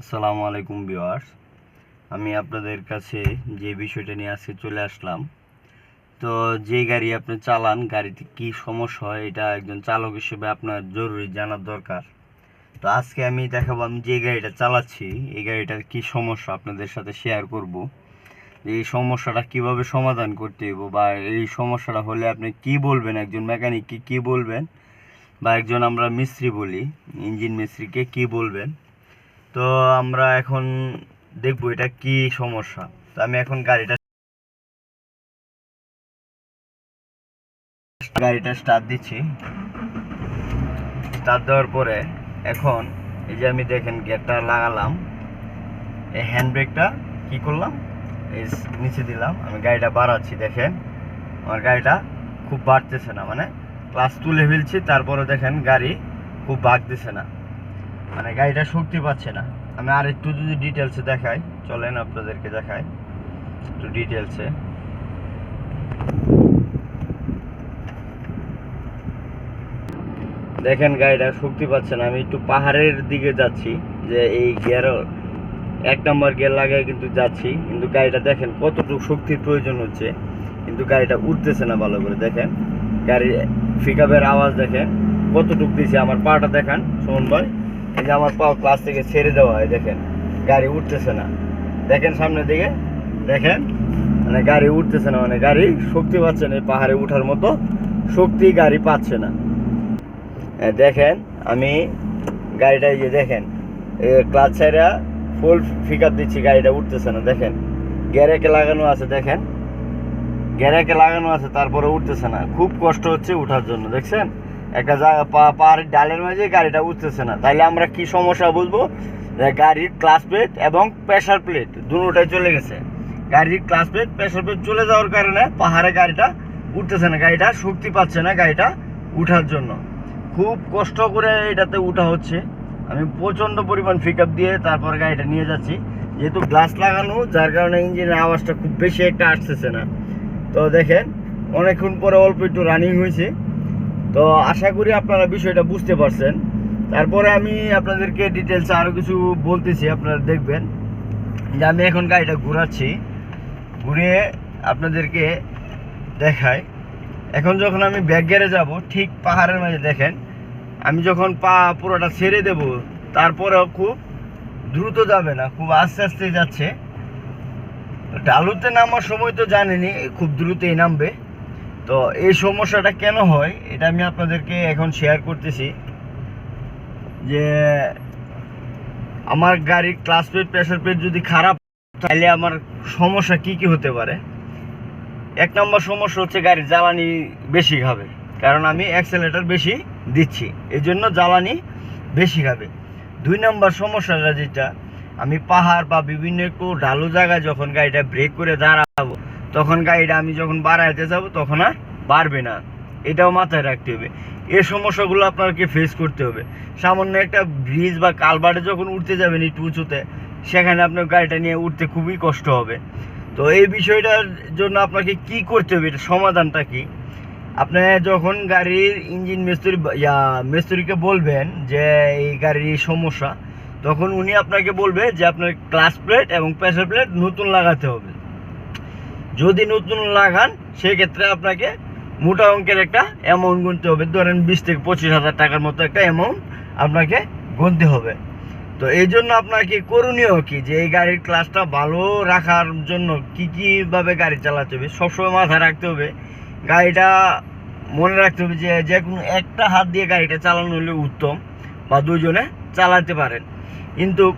আসসালামু আলাইকুম ভিউয়ার্স। আমি আপনাদের কাছে যে বিষয়টা নিয়ে আজকে চলে আসলাম, তো যে গাড়ি আপনি চালান, গাড়িতে কি সমস্যা হয়, এটা একজন চালক হিসেবে আপনার জরুরি জানার দরকার। তো আজকে আমি দেখাবো আমি যে গাড়িটা চালাচ্ছি, এই গাড়িটার কি সমস্যা আপনাদের সাথে শেয়ার করব। এই সমস্যাটা কীভাবে সমাধান করতে হইব বা এই সমস্যাটা হলে আপনি কি বলবেন, একজন মেকানিককে কি বলবেন বা একজন আমরা মিস্ত্রি বলি ইঞ্জিন মিস্ত্রিকে কি বলবেন। তো আমরা এখন দেখব এটা কি সমস্যা। তো আমি এখন গাড়িটা গাড়িটা স্টার্ট দিচ্ছি। স্টার্ট দেওয়ার পরে এখন এই যে আমি দেখেন গেটটা লাগালাম। এই হ্যান্ড ব্রেকটা কি করলাম? এই নিচে দিলাম। আমি গাড়িটা বাড়াচ্ছি, দেখেন। আমার গাড়িটা খুব বাড়তেছে না মানে ক্লাস তুলে ফেলছি তারপরে দেখেন গাড়ি খুব বাড়তেছে না। মানে গাড়িটা শক্তি পাচ্ছে না। আমি আর একটু যদি ডিটেলসে দেখাই, চলেন আপনাদেরকে দেখাই একটু ডিটেলসে দেখেন গাড়িটা শক্তি পাচ্ছে না, আমি একটু পাহাড়ের দিকে যাচ্ছি, যে এই গিয়ার, এক নম্বর গিয়ার লাগায় কিন্তু যাচ্ছি, কিন্তু গাড়িটা দেখেন কতটুকু শক্তির প্রয়োজন হচ্ছে, কিন্তু গাড়িটা উঠতেছে না ভালো করে, দেখেন। গাড়ির পিকআপের আওয়াজ দেখেন, কতটুকু দিছে, আমার পাটা দেখান, সুমন ভাই। এই যে আমার পা ক্লাস থেকে ছেড়ে দেওয়া হয়, দেখেন। গাড়ি উঠতেছে না। দেখেন সামনের দিকে, দেখেন। মানে গাড়ি উঠতেছে না মানে গাড়ি শক্তি পাচ্ছে না, এই পাহাড়ে উঠার মতো শক্তি গাড়ি পাচ্ছে না। দেখেন, আমি গাড়িটা এই যে দেখেন ক্লাচ সাইডা ফুল আপ দিচ্ছি, গাড়িটা উঠতেছে না, দেখেন। গ্যারেকে লাগানো আছে, দেখেন। গ্যারেকে লাগানো আছে, তারপরে উঠতেছে না। খুব কষ্ট হচ্ছে উঠার জন্য, দেখছেন? একটা পাহাড়ের ডালের মাঝে গাড়িটা উঠতেছে না। তাইলে আমরা কি সমস্যা বুঝব? গাড়ির ক্লাস প্লেট এবং প্রেশার প্লেট দুটোটাই চলে গেছে। গাড়ির ক্লাস প্লেট প্রেশার প্লেট চলে যাওয়ার কারণে পাহাড়ে গাড়িটা উঠতেছে না। গাড়িটা শক্তি পাচ্ছে না গাড়িটা উঠার জন্য। খুব কষ্ট করে এটাতে উঠা হচ্ছে। আমি প্রচণ্ড পরিমাণ পিক দিয়ে তারপর গাড়িটা নিয়ে যাচ্ছি। যেহেতু গ্লাস লাগানো, যার কারণে ইঞ্জিনের আওয়াজটা খুব বেশি একটা আসতেছে না। তো দেখেন, অনেকক্ষণ পরে অল্প একটু রানিং হয়েছে। তো আশা করি আপনারা বিষয়টা বুঝতে পারছেন। তারপরে আমি আপনাদেরকে ডিটেলস আরও কিছু বলতেছি, আপনারা দেখবেন যে আমি এখন গাড়িটা ঘোরাচ্ছি। ঘুরিয়ে আপনাদেরকে দেখাই। এখন যখন আমি ব্যাক গিয়ারে যাব, ঠিক পাহাড়ের মাঝে দেখেন, আমি যখন পা পুরোটা ছেড়ে দেব, তারপরেও খুব দ্রুত যাবে না, খুব আস্তে আস্তে যাচ্ছে। ডালুতে নামার সময় তো জানেনি খুব দ্রুতই নামবে। তো এই সমস্যাটা কেন হয়, এটা আমি আপনাদেরকে এখন শেয়ার করতেছি। যে আমার গাড়ির ক্লাস প্লেট প্রেশার প্লেট যদি খারাপ তাহলে আমার সমস্যা কি কি হতে পারে? এক নম্বর সমস্যা হচ্ছে গাড়ির জ্বালানি বেশি খাবে, কারণ আমি অ্যাক্সেলেটার বেশি দিচ্ছি এই জন্য জ্বালানি বেশি খাবে। দুই নম্বর সমস্যাটা যেটা, আমি পাহাড় বা বিভিন্ন একটু ঢালু জায়গায় যখন গাড়িটা ব্রেক করে দাঁড়াবো তখন গাড়িটা আমি যখন বাড়াইতে যাব, তখন আর বাড়বে না। এটাও মাথায় রাখতে হবে। এ সমস্যাগুলো আপনাকে ফেস করতে হবে। সামান্য একটা ব্রিজ বা কালবাটে যখন উঠতে যাবেন একটু উঁচুতে, সেখানে আপনার গাড়িটা নিয়ে উঠতে খুবই কষ্ট হবে। তো এই বিষয়টার জন্য আপনাকে কি করতে হবে এটা সমাধানটা কি? আপনি যখন গাড়ির ইঞ্জিন মিস্ত্রি ইয়া, মিস্ত্রিকে বলবেন যে, এই গাড়ির সমস্যা, তখন উনি আপনাকে বলবে যে, আপনার ক্লাস প্লেট এবং প্রেসার প্লেট নতুন লাগাতে হবে। যদি নতুন লাগান, সেক্ষেত্রে আপনাকে মোটা অঙ্কের একটা অ্যামাউন্ট গুনতে হবে। ধরেন বিশ থেকে পঁচিশ হাজার টাকার মতো একটা অ্যামাউন্ট আপনাকে গুনতে হবে। তো এই জন্য আপনাকে করণীয় কি? যে এই গাড়ির ক্লাসটা ভালো রাখার জন্য কি কীভাবে গাড়ি চালাতে হবে? সবসময় মাথায় রাখতে হবে, গাড়িটা মনে রাখতে হবে যে যে কোনো একটা হাত দিয়ে গাড়িটা চালানো হলে উত্তম বা দুজনে চালাতে পারেন। কিন্তু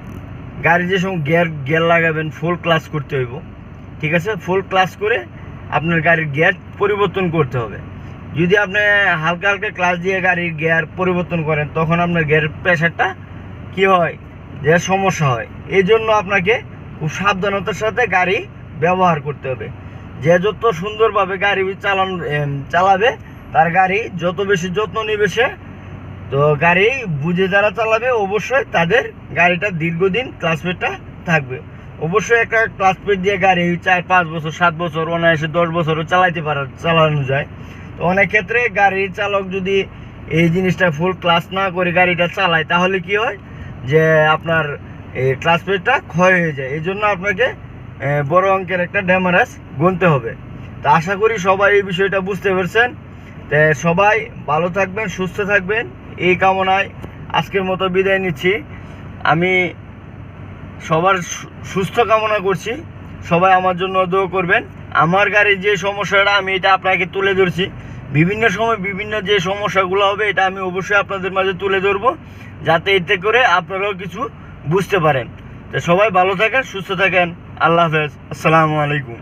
গাড়ি যে সময় গিয়ার গিয়ার লাগাবেন ফুল ক্লাস করতে হইব। ঠিক আছে? ফুল ক্লাস করে আপনার গাড়ির গিয়ার পরিবর্তন করতে হবে। যদি আপনি হালকা হালকা ক্লাস দিয়ে গাড়ির গিয়ার পরিবর্তন করেন, তখন আপনার গিয়ারের প্রেশারটা কি হয়? যে সমস্যা হয়। এই জন্য আপনাকে খুব সাবধানতার সাথে গাড়ি ব্যবহার করতে হবে। যে যত সুন্দরভাবে গাড়ি চালান চালাবে, তার গাড়ি যত বেশি যত্ন নিবে সে, তো গাড়ি বুঝে যারা চালাবে, অবশ্যই তাদের গাড়িটা দীর্ঘদিন ক্লাসমেটটা থাকবে। অবশ্যই একটা ক্লাস প্লেট দিয়ে গাড়ি চার, পাঁচ বছর, সাত বছর, অনায়াসে দশ বছরও চালাইতে পারা, চালানো যায়। তো অনেক ক্ষেত্রে গাড়ির চালক যদি এই জিনিসটা ফুল ক্লাস না করে গাড়িটা চালায়, তাহলে কি হয়? যে আপনার এই ক্লাস প্লেটটা ক্ষয় হয়ে যায়। এই জন্য আপনাকে বড় অঙ্কের একটা ড্যামারাস গুনতে হবে। তা আশা করি সবাই এই বিষয়টা বুঝতে পারছেন। তা সবাই ভালো থাকবেন, সুস্থ থাকবেন। এই কামনায় আজকের মতো বিদায় নিচ্ছি। আমি সবার সুস্থ কামনা করছি। সবাই আমার জন্য দোয়া করবেন। আমার গাড়ির যে সমস্যাটা, আমি এটা আপনাকে তুলে ধরছি। বিভিন্ন সময় বিভিন্ন যে সমস্যাগুলো হবে, এটা আমি অবশ্যই আপনাদের মাঝে তুলে ধরবো। যাতে এতে করে আপনারাও কিছু বুঝতে পারেন। তো সবাই ভালো থাকেন, সুস্থ থাকেন। আল্লাহ হাফেজ। আসসালামু আলাইকুম।